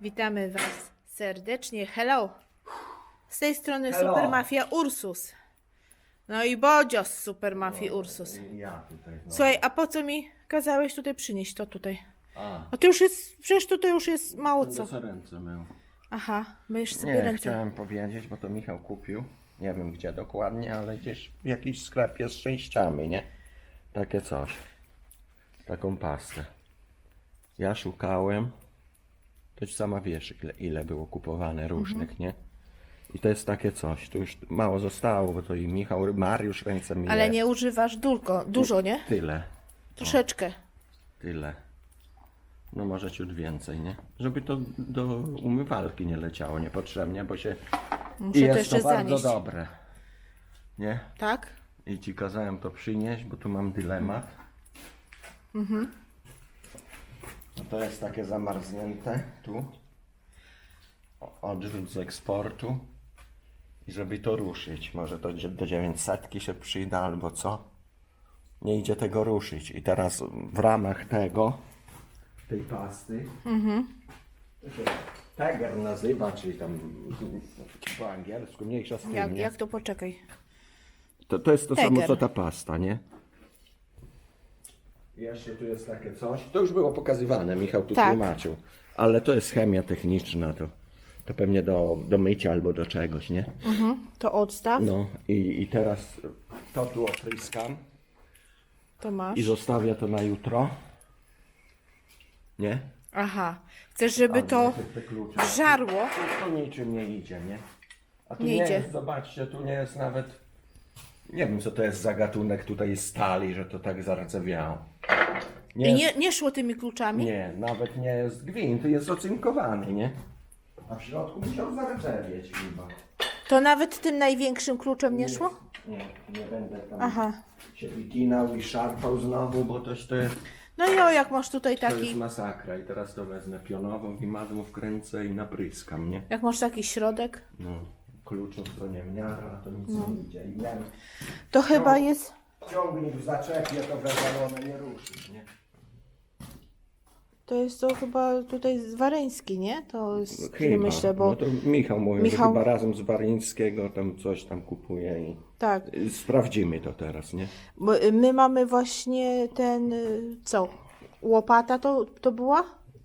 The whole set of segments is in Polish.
Witamy Was serdecznie. Hello! Z tej strony Hello. Supermafia Ursus. No i Bodzio z Supermafii Ursus. Ja tutaj. No. Słuchaj, a po co mi kazałeś tutaj przynieść to tutaj? A, A to już jest, przecież tutaj już jest mało co. co sobie ręce mył. Aha, myjesz sobie Nie, ręce. chciałem powiedzieć, bo to Michał kupił. Nie wiem gdzie dokładnie, ale gdzieś w jakimś sklepie z częściami, nie? Takie coś. Taką pastę. Ja szukałem. To już sama wiesz, ile, ile było kupowane różnych, Mhm. nie? I to jest takie coś. Tu już mało zostało, bo to i Michał, Mariusz ręce myje. Ale nie używasz dulko, dużo, nie? Tyle. Troszeczkę. Tyle. No może ciut więcej, nie? Żeby to do umywalki nie leciało niepotrzebnie, bo się... Muszę I to jest jeszcze to bardzo zanieść. dobre. Nie? Tak? I ci kazałem to przynieść, bo tu mam dylemat. Mhm. No to jest takie zamarznięte tu. Odrzut z eksportu. I żeby to ruszyć. Może to do 900 się przyda albo co. Nie idzie tego ruszyć. I teraz w ramach tego, tej pasty, to się Tiger nazywa, czyli tam po angielsku, mniejsza z tym, Jak, nie? jak to poczekaj? To, to jest to Tiger. samo co ta pasta, nie? Jeszcze tu jest takie coś. To już było pokazywane, Michał tu Tak. tłumaczył. Ale to jest chemia techniczna, to, to pewnie do, do mycia albo do czegoś, nie? Mhm. To odstaw, No i, i teraz to tu opryskam to masz. i zostawię to na jutro. Nie? Aha. Chcesz, żeby to te klucze. żarło? To niczym nie idzie, nie? A tu Nie nie, idzie. jest, zobaczcie, tu nie jest nawet. Nie wiem co to jest za gatunek tutaj stali, że to tak zardzewiało. Nie, I nie, nie szło tymi kluczami? nie, nawet nie jest gwint, jest ocynkowany, nie? A w środku musiał zardzewieć chyba. To nawet tym największym kluczem nie szło? Nie, nie będę tam Aha. się wyginał i szarpał znowu, bo toś to jest, No i o, jak masz tutaj to jest taki, masakra. I teraz to wezmę pionową i madło wkręcę i napryskam, nie? jak masz taki środek, No, kluczów to nie miara, to nic nie idzie. I to chyba jest... ciągnik w zaczepie to wywalone nie ruszy, nie? To jest to chyba tutaj z Wareński, nie? To jest, nie myślę, bo No to Michał mówił, Michał- że chyba razem z Warińskiego tam coś tam kupuje i tak. sprawdzimy to teraz, nie? Bo y, my mamy właśnie ten, y, co? Łopata to, to była?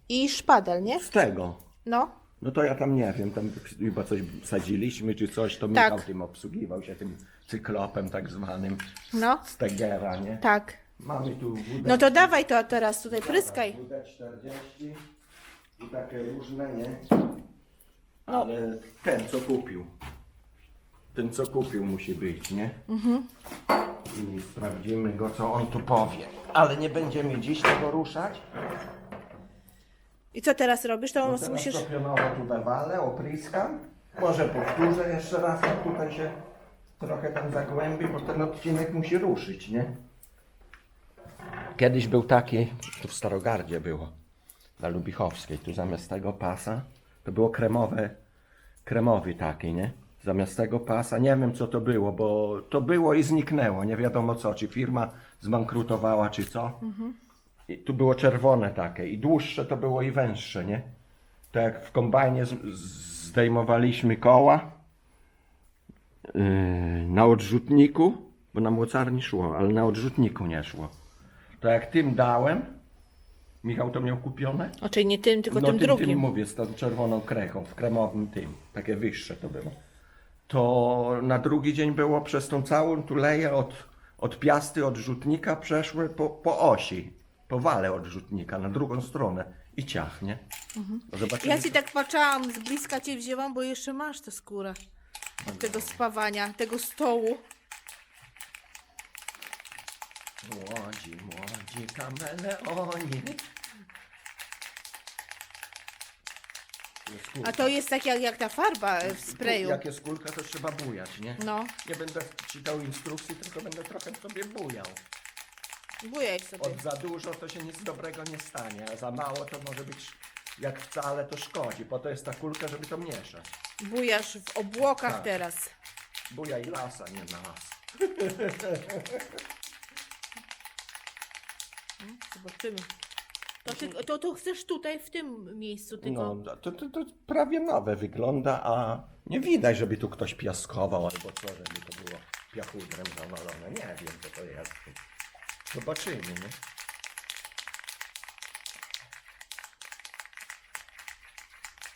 I szpadel, nie? Z tego. No. No to ja tam nie wiem, tam chyba coś sadziliśmy czy coś, to Tak. Michał tym obsługiwał się, tym cyklopem tak zwanym No, z Tegera, nie? tak. Mamy tu WD, No to dawaj to teraz tutaj, pryskaj. WD-40 i takie różne, nie? No. Ale ten co kupił. Ten co kupił musi być, nie? Mhm. I sprawdzimy go, co on tu powie. Ale nie będziemy dziś tego ruszać. I co teraz robisz? To Teraz musisz... to pionowo tu wywalę, opryskam. Może powtórzę jeszcze raz, jak tutaj się trochę tam zagłębi, bo ten odcinek musi ruszyć, nie? Kiedyś był taki, tu w Starogardzie było, na Lubichowskiej, tu zamiast tego pasa, to było kremowe, kremowy taki, nie? Zamiast tego pasa, nie wiem co to było, bo to było i zniknęło, nie wiadomo co, czy firma zbankrutowała, czy co. I tu było czerwone takie i dłuższe to było i węższe, nie? To jak w kombajnie zdejmowaliśmy koła yy, na odrzutniku, bo na mocarni szło, ale na odrzutniku nie szło. To jak tym dałem, Michał to miał kupione? O, czyli nie tym, tylko no tym tym, drugim. tym mówię, z tą czerwoną krechą, w kremowym tym, takie wyższe to było. To na drugi dzień było przez tą całą tuleję od, od piasty odrzutnika przeszły po, po osi, po wale odrzutnika na drugą stronę i ciach, nie? No Zobaczymy, Ja ci tak patrzałam, z bliska cię wzięłam, bo jeszcze masz tę skórę. Od tego spawania, tego stołu. Młodzi, młodzi kameleoni. Jest kulka. A to jest tak jak, jak ta farba w sprayu. Jak jest kulka, to trzeba bujać, nie? No, Nie będę czytał instrukcji, tylko będę trochę sobie bujał. Bujaj sobie. Od za dużo to się nic dobrego nie stanie, a za mało to może być, jak wcale to szkodzi. Po to jest ta kulka, żeby to mieszać. Bujasz w obłokach Tak. teraz. Bujaj lasa, nie nas. Zobaczymy. To, ty, to, to chcesz tutaj, w tym miejscu tylko. No, to, to, to prawie nowe wygląda, a nie widać, żeby tu ktoś piaskował albo co, żeby to było piachudrem zawalone. Nie wiem, co to jest. Zobaczymy, nie?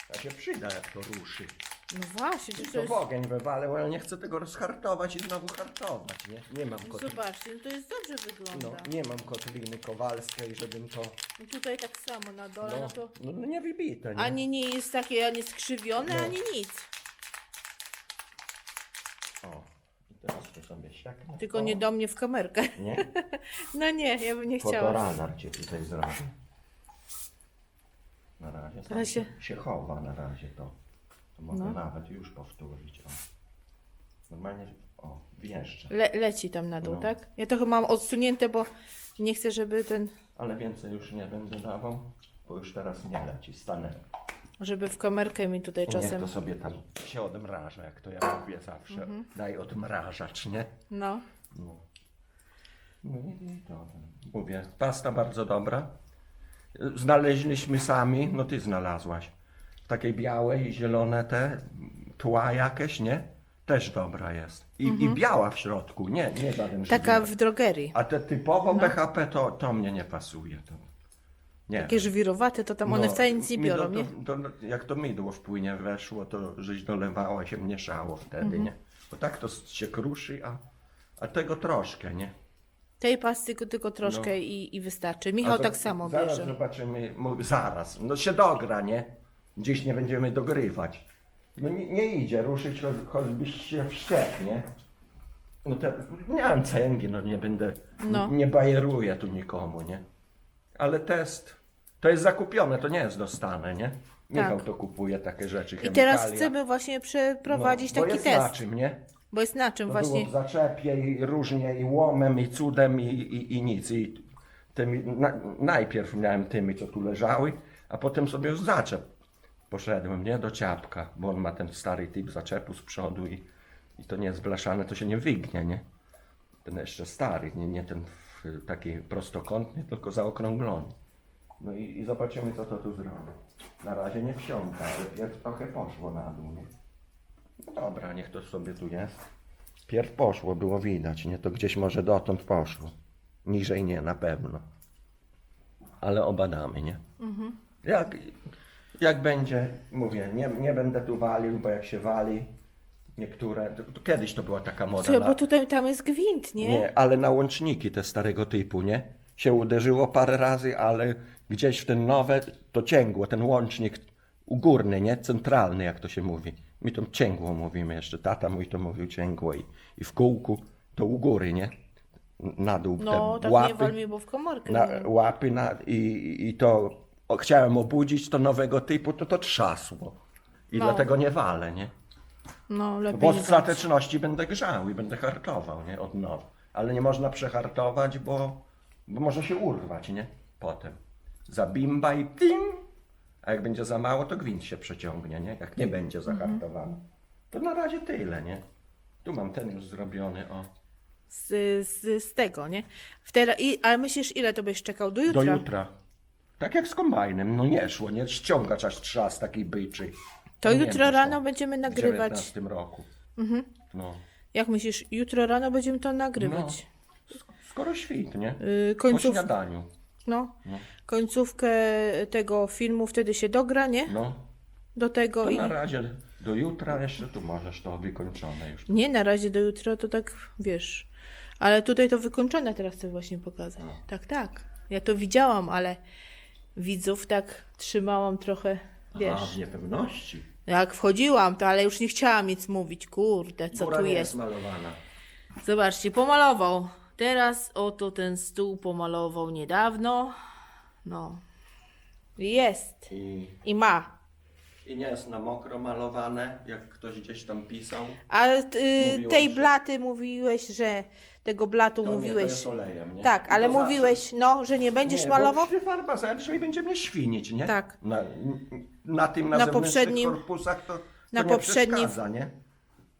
A się przyda, jak to ruszy. No właśnie, to, to To jest... ogień wywalę, ale nie chcę tego rozhartować i znowu hartować, nie? Nie mam kotli... Zobaczcie, no to jest dobrze wygląda. no, nie mam kotliny kowalskiej, żebym to... I tutaj tak samo na dole, no, No, to no, no nie wybite, nie? ani nie jest takie, ani skrzywione, No. ani nic. O, teraz to sobie siaknę. Tylko nie do mnie w kamerkę. Nie? No nie, ja bym nie chciała. Fotoradar cię tutaj zrobi. Na razie tam Teraz się... chowa na razie to. To mogę No. nawet już powtórzyć. O. Normalnie, o, wjeżdża. Le, leci tam na dół, No. tak? Ja trochę mam odsunięte, bo nie chcę, żeby ten, Ale więcej już nie będę dawał, bo już teraz nie leci, stanę. Żeby w kamerkę mi tutaj Niech czasem. to sobie tam się odmraża, jak to ja mówię zawsze. Mhm. Daj odmrażacz, nie? No. No. No i to, mówię, pasta bardzo dobra. Znaleźliśmy sami, no ty znalazłaś. Takiej białej i zielone te tła jakieś, nie? Też dobra jest. I, i biała w środku, nie, nie żaden Mhm. Taka w drogerii. A te typowo BHP to, to mnie nie pasuje. To. Nie. Takie żwirowate, to tam one No, wcale nic nie mi biorą, nie? To, jak to mydło w płynie weszło, to żeś dolewała się mieszało wtedy, Mhm. nie? Bo tak to się kruszy, a, a tego troszkę, nie? Tej pasty tylko, tylko troszkę No. i, i wystarczy. Michał A to tak samo zaraz bierze. zobaczymy, zaraz, no się dogra, nie? Dziś nie będziemy dogrywać. No nie, nie idzie ruszyć, cho- choćbyś się wszczep, nie? No te, nie mam cęgi, no nie będę, No. nie bajeruję tu nikomu, nie? Ale test, to jest zakupione, to nie jest dostane, nie? Michał Tak. to kupuje takie rzeczy, I teraz chcemy właśnie przeprowadzić no, bo taki jest na test. czym, nie? Bo jest na czym To właśnie. było w zaczepie i różnie, i łomem, i cudem, i, i, i nic. I tymi, na, najpierw miałem tymi, co tu leżały, a potem sobie w zaczep poszedłem, nie? Do ciapka, bo on ma ten stary typ zaczepu z przodu i, i to nie jest blaszane, to się nie wygnie, nie? Ten jeszcze stary, nie, nie ten taki prostokątny, tylko zaokrąglony. No i, i zobaczymy, co to tu zrobi. Na razie nie wsiąka, ale pierw trochę poszło na dół, nie? No dobra, niech to sobie tu jest. Pierw poszło, było widać, nie? To gdzieś może dotąd poszło. Niżej nie, na pewno. Ale obadamy, nie? Jak, jak będzie, mówię, nie, nie będę tu walił, bo jak się wali niektóre, to, to kiedyś to była taka moda. Słuchaj, na- bo tutaj tam jest gwint, nie? nie, ale na łączniki te starego typu, nie? Się uderzyło parę razy, ale gdzieś w ten nowe to cięgło, ten łącznik górny, nie? Centralny, jak to się mówi. My to cięgło mówimy jeszcze. Tata mój to mówił cięgło i, i w kółku to u góry, nie? Na dół No, te tak nie łapy, wal mi, bo w komorkę. na, nie. łapy na, i, i to o, chciałem obudzić to nowego typu, to to trzasło. I No. dlatego nie walę, nie? No, lepiej Bo w ostateczności będę grzał i będę hartował, nie? Od nowa. Ale nie można przehartować, bo, bo może się urwać, nie? Potem. Zabimba i tim. A jak będzie za mało, to gwint się przeciągnie, nie? Jak nie będzie zahartowany. To na razie tyle, nie? Tu mam ten już zrobiony, o. z, z, z tego, nie? W tele, i, ale myślisz, ile to byś czekał? Do Do jutra? jutra. Tak jak z kombajnem, no nie szło, nie? Ściągacz aż trzas takiej byczy. To No nie jutro wiem, rano co. będziemy W nagrywać. 19 roku. No. Jak myślisz, jutro rano będziemy to nagrywać? Skoro świt, nie? Yy, Po końców, śniadaniu. no, No. końcówkę tego filmu wtedy się dogra, nie? No. Do tego To i... na razie do jutra jeszcze tu możesz to wykończone już. Nie, na razie do jutra to tak, wiesz. Ale tutaj to wykończone teraz chcę właśnie pokazać. Tak, tak. Ja to widziałam, ale widzów tak trzymałam trochę, A, wiesz. w niepewności. Jak wchodziłam, to ale już nie chciałam nic mówić. Kurde, co Góra tu nie jest? malowana. Zobaczcie, pomalował. Teraz oto ten stół pomalował niedawno. No. Jest. I, I ma. I nie jest na mokro malowane, jak ktoś gdzieś tam pisał. A y, tej że- blaty mówiłeś, że tego blatu To nie, to mówiłeś. jest olejem, nie? Tak, ale to zawsze- mówiłeś, no, że nie będziesz nie, malował? Bo farba zerze i będzie mnie świnić, nie? Tak. Na, na tym, na, Na zewnętrznych poprzednim- korpusach to, to na nie poprzednim- przeszkadza, nie?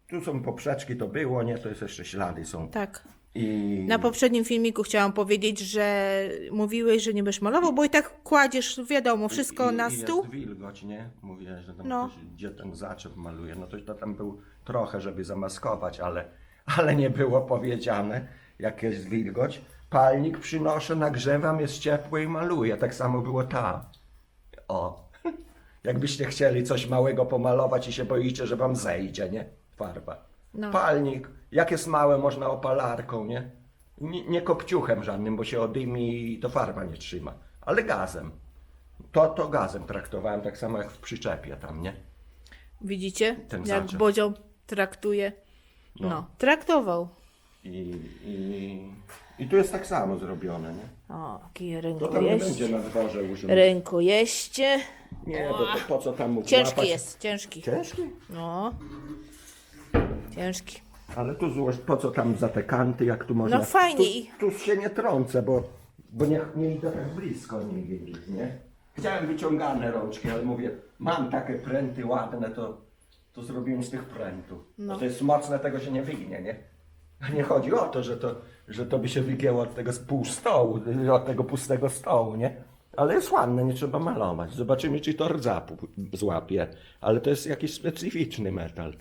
Tu są poprzeczki, to było, nie? To jest jeszcze ślady są. Tak. I Na poprzednim filmiku chciałam powiedzieć, że mówiłeś, że nie będziesz malował, bo i tak kładziesz, wiadomo, wszystko i, na i stół. Jest wilgoć, nie? Mówię, że tam No. ktoś, gdzie ten zaczep maluje. No to, to tam był trochę, żeby zamaskować, ale, ale nie było powiedziane, jak jest wilgoć. Palnik przynoszę, nagrzewam, jest ciepły i maluję. Tak samo było tam. O. Jakbyście chcieli coś małego pomalować i się boicie, że wam zejdzie, nie? Farba. No. Palnik, jak jest małe, można opalarką, nie? nie? Nie kopciuchem żadnym, bo się odymi i to farba nie trzyma, ale gazem. To, to gazem traktowałem, tak samo jak w przyczepie tam, nie? Widzicie, Ten jak zaczep. Bodzio traktuje. No. No. traktował. I, i, I tu jest tak samo zrobione, nie? O, jakie To tam nie będzie na dworze użyte. Rękojeście. Nie, bo to po co tam mu Ciężki łapać? jest, ciężki. Ciężki? No. Ciężki. Ale tu złoż, po co tam za te kanty, jak tu można... No fajnie. Tu, tu się nie trącę, bo, bo nie, nie idę tak blisko nigdy, nie? Chciałem wyciągane rączki, ale mówię, mam takie pręty ładne, to, to zrobiłem z tych prętów. No. No. To jest mocne, tego się nie wygnie, nie? Nie chodzi o to, że to, że to by się wygięło od tego z pół stołu, od tego pustego stołu, nie? Ale jest ładne, nie trzeba malować. Zobaczymy, czy to rdzapu złapie. Ale to jest jakiś specyficzny metal.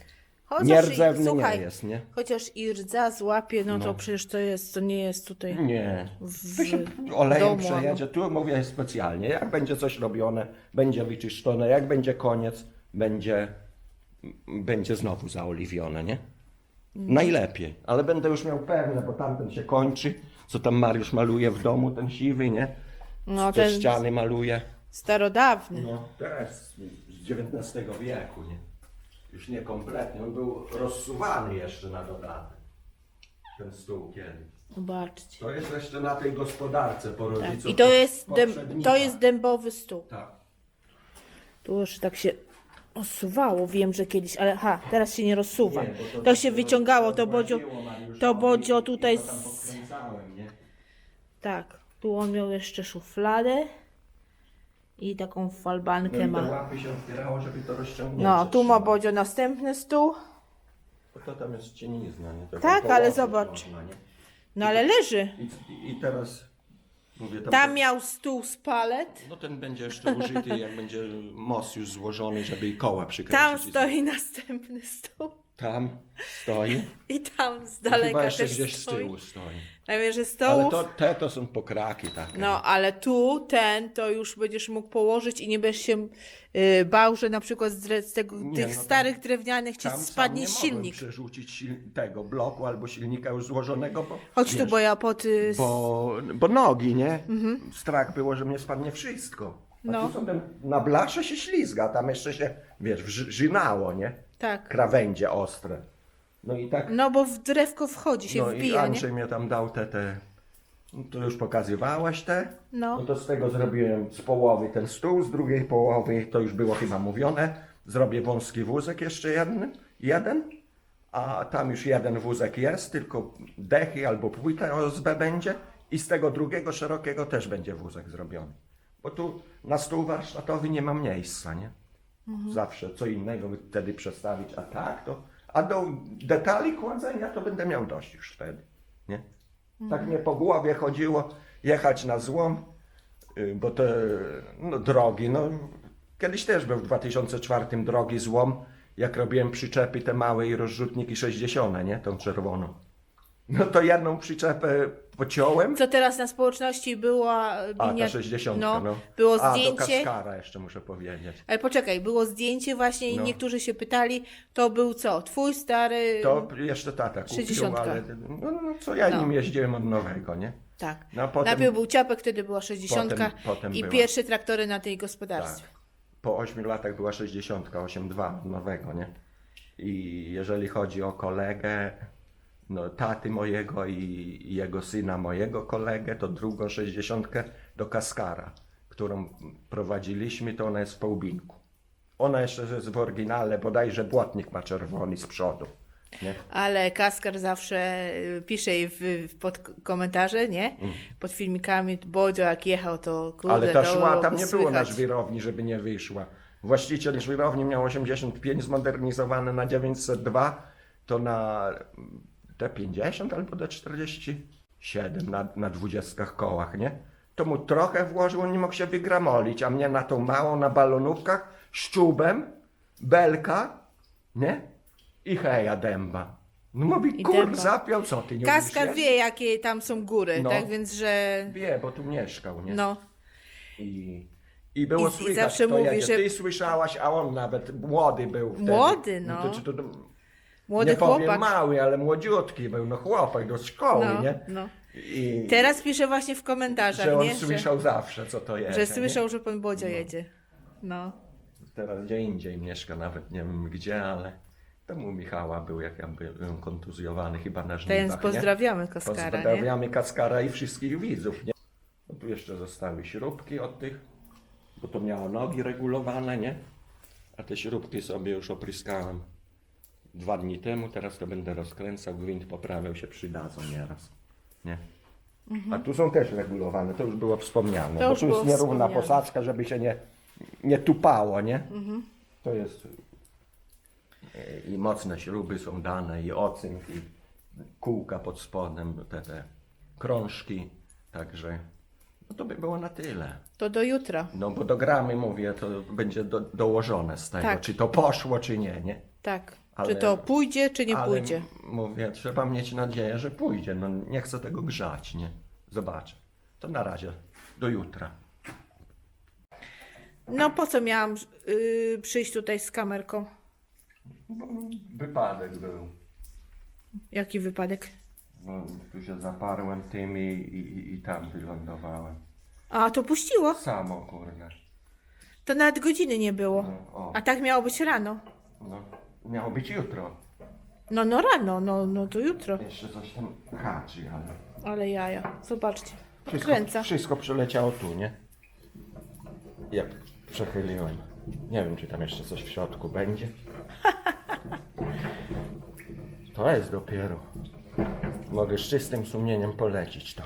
Chociaż Nierdzewny i, nie słuchaj, jest, nie? Chociaż i rdza złapie, no, to przecież to jest, to nie jest tutaj. Nie. W To się olejem domu, przejedzie. Tu mówię specjalnie. Jak będzie coś robione, będzie wyczyszczone. Jak będzie koniec, będzie, będzie znowu zaoliwione, nie? Najlepiej. Ale będę już miał pewne, bo tamten się kończy. Co tam Mariusz maluje w domu, ten siwy, nie? No, Te ten ściany maluje. starodawny. No, teraz z XIX wieku, nie? Już nie kompletnie. On był rozsuwany jeszcze na dodatek. Ten stół kiedyś. Zobaczcie. To jest jeszcze na tej gospodarce po Tak. rodziców. I to jest, dęb, poprzednika. to jest dębowy stół. Tak. Tu już tak się osuwało, wiem, że kiedyś, ale ha, teraz się nie rozsuwa. Nie, bo To się wyciągało, to Bodzio, to Bodzio tutaj to z- tak, tu on miał jeszcze szufladę i taką No falbankę i te ma. łapy się otwierało, żeby to rozciągnięcie No, tu ma. Bodzio następny stół, Bo to tam jest cienizna, nie? To Tak, ale zobacz. Można, nie? no ale leży. I, I teraz mówię, tam, Tam miał stół z palet, No ten będzie jeszcze użyty, jak będzie most już złożony, żeby i koła przykręcić. tam i- stoi następny stół Tam stoi. i tam z Chyba daleka jeszcze też gdzieś z stoi. tyłu stoi. Najmniej, że Ale stołów to, te to są pokraki takie. No, ale tu ten to już będziesz mógł położyć i nie będziesz się y, bał, że na przykład z, dre- z tego, Nie, tych no to starych drewnianych ci Tam sam spadnie nie mogłem silnik. przerzucić sil tego bloku albo silnika już złożonego, bo, Chodź tu, wiesz, bo ja pod... Y, s- bo, bo nogi, nie? Strach było, że mnie spadnie wszystko. A No. tu sobie na blasze się ślizga, tam jeszcze się, wiesz, wrzy- wrzynało, nie? Tak. Krawędzie ostre. No i tak, No, bo w drewko wchodzi, się no i wbija, nie? Andrzej mnie tam dał te, te, to już pokazywałaś te. No. No to z tego zrobiłem z połowy ten stół, z drugiej połowy, to już było chyba mówione, zrobię wąski wózek jeszcze jeden, jeden, a tam już jeden wózek jest, tylko dechy albo płyta OSB będzie i z tego drugiego szerokiego też będzie wózek zrobiony. Bo tu na stół warsztatowy nie ma miejsca, nie? Zawsze co innego wtedy przestawić, a tak to, a do detali kładzenia to będę miał dość już wtedy, nie? Tak mnie po głowie chodziło jechać na złom, y, bo te no, drogi, no kiedyś też był w 2004 drogi złom, jak robiłem przyczepy te małe i rozrzutniki 60, nie? Tą czerwoną. No to jedną przyczepę pociąłem, Co teraz na społeczności była a ta linia... 60, no, no. było A, do zdjęcie... Kaskara jeszcze muszę powiedzieć. Ale poczekaj, było zdjęcie właśnie i No. niektórzy się pytali, to był co? Twój stary... To jeszcze tata kupił, 60. ale no, no, co ja No. nim jeździłem od nowego, nie? Tak. No, potem- Najpierw był ciapek, wtedy była 60 Potem- potem i była. pierwsze traktory na tej Tak. gospodarstwie. Po 8 latach była 60, 8,2 nowego, nie? I jeżeli chodzi o kolegę, no taty mojego i jego syna, mojego kolegę, to drugą 60 do Kaskara, którą prowadziliśmy, to ona jest w Połbinku. Ona jeszcze jest w oryginale, bodajże błotnik ma czerwony z przodu. Nie? Ale Kaskar zawsze y, pisze jej w, pod komentarze, nie? Pod filmikami, Bodzio jak jechał, to kurde, Mm. Ale ta szła, tam nie było na żwirowni, żeby nie wyszła. Właściciel żwirowni miał 85 zmodernizowane na 902, to na T50 albo D47 na, na 20 kołach, nie? To mu trochę włożył, on nie mógł się wygramolić, a mnie na tą małą, na balonówkach, szczubem, belka, nie? I heja dęba. No mówi, I kur, dęba. zapiął, co ty nie umiesz wie, jakie tam są góry, No. tak więc, że Wie, bo tu mieszkał, nie? no, I, I było I- i słychać, zawsze kto mówi, jedzie. że- Ty słyszałaś, a on nawet młody był wtedy. Młody, no. To, to, to, młody nie powiem chłopak. mały, ale młodziutki był, no chłopak do szkoły, No, nie? no. I Teraz pisze właśnie w komentarzach, że on nie? słyszał zawsze, co to jest. że, że słyszał, że pan Bodzio jedzie. No. Teraz gdzie indziej mieszka, nawet nie wiem gdzie, ale temu u Michała był, jak ja byłem kontuzjowany chyba na żniwach, więc nie? pozdrawiamy Kaskara, nie? Pozdrawiamy Kaskara i wszystkich widzów, nie? No tu jeszcze zostały śrubki od tych, bo to miało nogi regulowane, nie? A te śrubki sobie już opryskałem dwa dni temu, teraz to będę rozkręcał, gwint poprawiał się przydadzą nieraz, nie? A tu są też regulowane, to już było wspomniane. To bo już tu jest było nierówna wspomniane. posadzka, żeby się nie, nie tupało, nie? Mhm. To jest e, i mocne śruby są dane, i ocynk, i kółka pod spodem, te, te krążki, także no to by było na tyle. To do jutra. No bo do gramy mówię, to będzie do, dołożone z tego, Tak. czy to poszło, czy nie, nie? Tak. Ale- Czy to pójdzie, czy nie Ale pójdzie. mówię, trzeba mieć nadzieję, że pójdzie, no nie chcę tego grzać, nie? Zobaczę. To na razie, do jutra. No po co miałam yy, przyjść tutaj z kamerką? Wypadek był. Jaki wypadek? No, tu się zaparłem tym i, i, i tam wylądowałem. A, to puściło. Samo, kurde. To nawet godziny nie było. No, o. A tak miało być rano. No, miało być jutro. No, no rano, no, no to jutro. Jeszcze coś tam haczy, ale... Ale jaja, zobaczcie. Wszystko, Odkręca. wszystko przyleciało tu, nie? Jak przechyliłem. Nie wiem, czy tam jeszcze coś w środku będzie. To jest dopiero. Mogę z czystym sumieniem polecić to.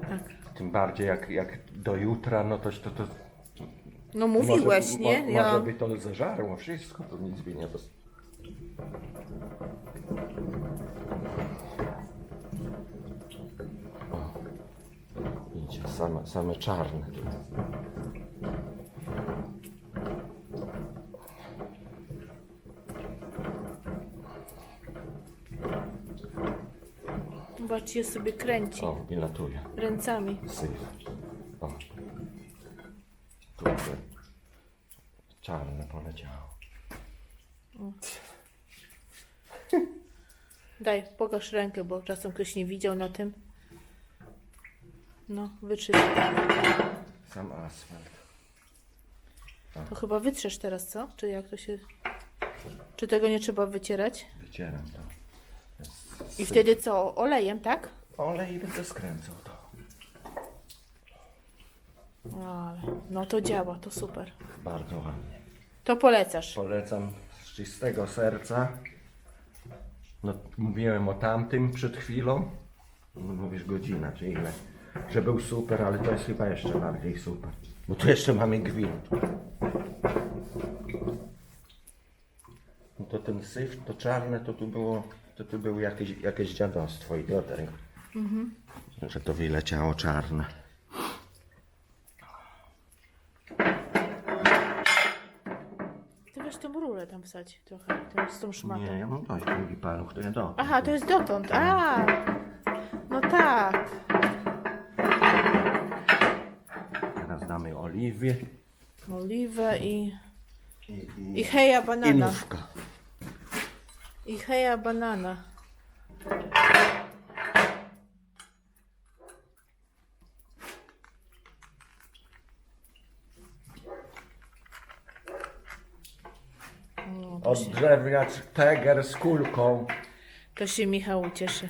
Tak. Tym bardziej jak, jak do jutra, no to to... to No mówiłeś, może, nie? Mo, Ja... Może by to zeżarło wszystko, to nic by nie dos... O, Widzicie, same, same czarne. Zobaczcie, sobie kręci O, i latuje. ręcami. Syf. O. Tu te czarne poleciało. Daj, pokaż rękę, bo czasem ktoś nie widział na tym. No, wytrzyj. Sam asfalt. To chyba wytrzesz teraz, co? Czy jak to się... Czy tego nie trzeba wycierać? Wycieram to. I wtedy co? Olejem, tak? Olej i będę skręcał to. Ale, no to działa, to super. Bardzo ładnie. To polecasz. Polecam z czystego serca. No, mówiłem o tamtym przed chwilą. No, Mówisz godzina, czy ile. Że był super, ale to jest chyba jeszcze bardziej super. Bo tu jeszcze mamy gwint. No to ten syf, to czarne, to tu było, to tu było jakieś, jakieś dziadostwo i do tego. Że to wyleciało czarne. Ty weź tą rurę tam wsadź trochę, tą, z tą szmatą. Nie, ja mam dość długi paluch, to ja do. Aha, to jest dotąd. A, no tak. Teraz damy oliwie Oliwę i, i, i, i heja i banana. nówka. I heja banana. Odrzewiacz teger z kulką. To się Michał ucieszy.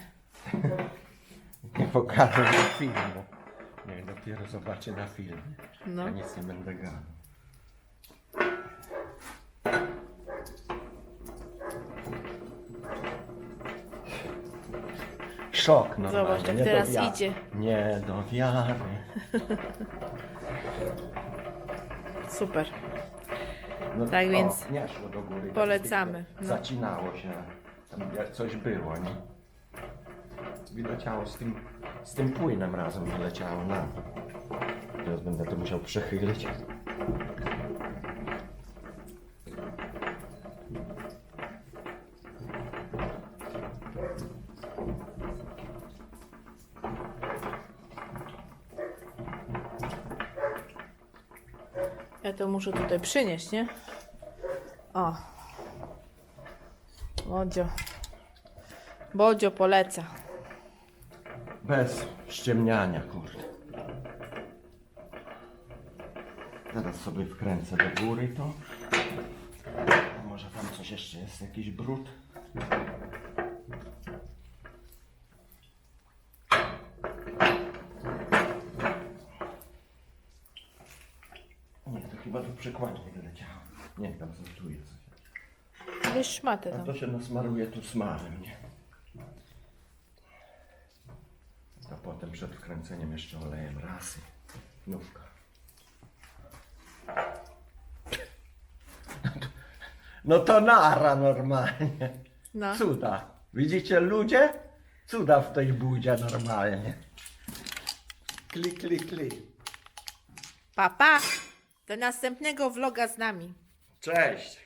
Nie pokażę na filmu. Nie, dopiero zobaczę na filmie. No. Ja nic nie będę gadał. Szok normalnie. Zobacz, jak nie do teraz wiary. idzie. Nie do wiary. Super. No, Tak o, więc nie szło do góry. polecamy, Tak no. Zacinało się. Tam coś było, nie? wyleciało z tym, z tym płynem razem wyleciało na. Teraz będę to musiał przechylić. To muszę tutaj przynieść, nie? O. Bodzio. Bodzio poleca. Bez ściemniania, kurde. Teraz sobie wkręcę do góry to. A może tam coś jeszcze jest, jakiś brud? Nie, to chyba do przekładni wyleciało. Nie, tam sortuje coś. Wiesz szmatę A tam. to się nasmaruje tu smarem, nie? A potem przed wkręceniem jeszcze olejem rasy. Nówka. No to nara normalnie. No. Cuda. Widzicie ludzie? Cuda w tej budzie normalnie. Klik, klik, klik. Papa. Do następnego vloga z nami. Cześć.